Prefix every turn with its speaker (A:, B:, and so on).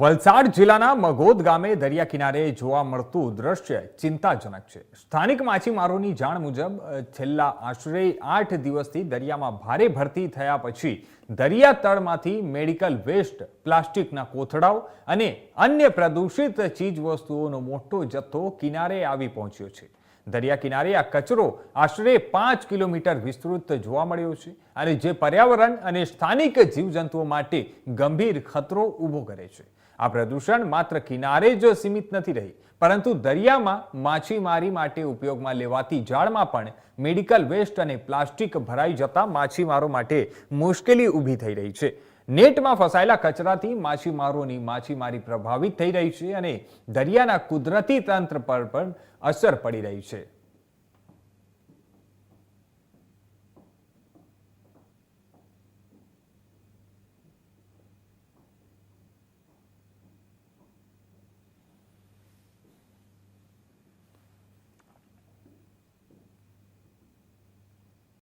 A: વલસાડ જિલ્લાના મગોદ ગામે દરિયા કિનારે જોવા મળતું દ્રશ્ય ચિંતાજનક છે. સ્થાનિક માછીમારોની જાણ મુજબ છેલ્લા આશરે આઠ દિવસથી દરિયામાં ભારે ભરતી થયા પછી દરિયા તળમાંથી મેડિકલ વેસ્ટ, પ્લાસ્ટિકના કોથળાઓ અને અન્ય પ્રદૂષિત ચીજવસ્તુઓનો મોટો જથ્થો કિનારે આવી પહોંચ્યો છે. દરિયા કિનારે આ કચરો આશરે પાંચ કિલોમીટર વિસ્તૃત જોવા મળ્યો છે અને જે પર્યાવરણ અને સ્થાનિક જીવજંતુઓ માટે ગંભીર ખતરો ઊભો કરે છે. આ પ્રદૂષણ માત્ર કિનારે જ સીમિત નથી રહી, પરંતુ દરિયામાં માછીમારી માટે ઉપયોગમાં લેવાતી જાળમાં પણ મેડિકલ વેસ્ટ અને પ્લાસ્ટિક ભરાઈ જતા માછીમારો માટે મુશ્કેલી ઊભી થઈ રહી છે. નેટમાં ફસાયેલા કચરાથી માછીમારોની માછીમારી પ્રભાવિત થઈ રહી છે અને દરિયાના કુદરતી તંત્ર પર પણ અસર પડી રહી છે.